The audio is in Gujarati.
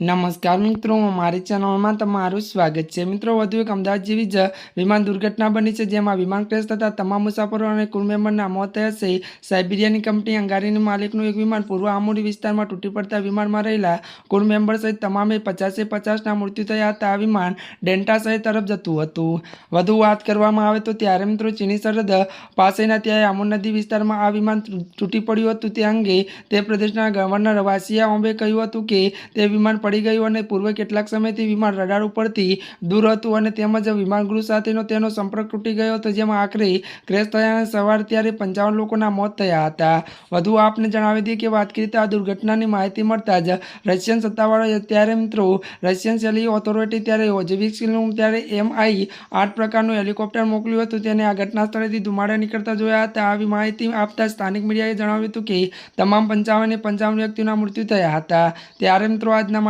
નમસ્કાર મિત્રો, મારી ચેનલમાં તમારું સ્વાગત છે. મિત્રો, વધુ એક અમદાવાદ જેવી જ વિમાન દુર્ઘટના બની છે, જેમાં વિમાન ક્રેશ થતાં તમામ મુસાફરો અને ક્રૂ મેમ્બરના મોત થયા છે. સાઇબિરિયાની કંપની અંગારીની માલિકનું એક વિમાન પૂર્વ આમોડી વિસ્તારમાં તૂટી પડતા વિમાનમાં રહેલા ક્રૂ મેમ્બર સહિત તમામે પચાસે પચાસના મૃત્યુ થયા હતા. આ વિમાન ડેન્ટા શહેર તરફ જતું હતું. વધુ વાત કરવામાં આવે તો ત્યારે મિત્રો, ચીની સરહદ પાસેના ત્યાં આમુડ નદી વિસ્તારમાં આ વિમાન તૂટી પડ્યું હતું. તે અંગે તે પ્રદેશના ગવર્નર વાસિયા ઓમ્બે કહ્યું હતું કે, તે વિમાન પડી ગયું અને પૂર્વે કેટલાક સમયથી વિમાન રડાર ઉપરથી દૂર હતું અને તેમજ વિમાનગૃહ સાથેનો તેનો સંપર્ક તૂટી ગયો હતો, જેમાં આખરે ક્રેશ થયા અને સવાર ત્યારે પંચાવન લોકોના મોત થયા હતા. વધુ આપને જણાવી દઈએ કે વાત કરીએ તો આ દુર્ઘટનાની માહિતી મળતા જ રશિયન સત્તાવાળાએ ત્યારે મિત્રો રશિયન સેલી ઓથોરિટી ત્યારે ઓજેવિક્સનું ત્યારે એમઆઈ આઠ પ્રકારનું હેલિકોપ્ટર મોકલ્યું હતું, તેને આ ઘટના સ્થળેથી ધુમાડા નીકળતા જોયા હતા. આવી માહિતી આપતા સ્થાનિક મીડિયાએ જણાવ્યું હતું કે તમામ પંચાવન પંચાવન વ્યક્તિઓના મૃત્યુ થયા હતા. ત્યારે મિત્રો આજના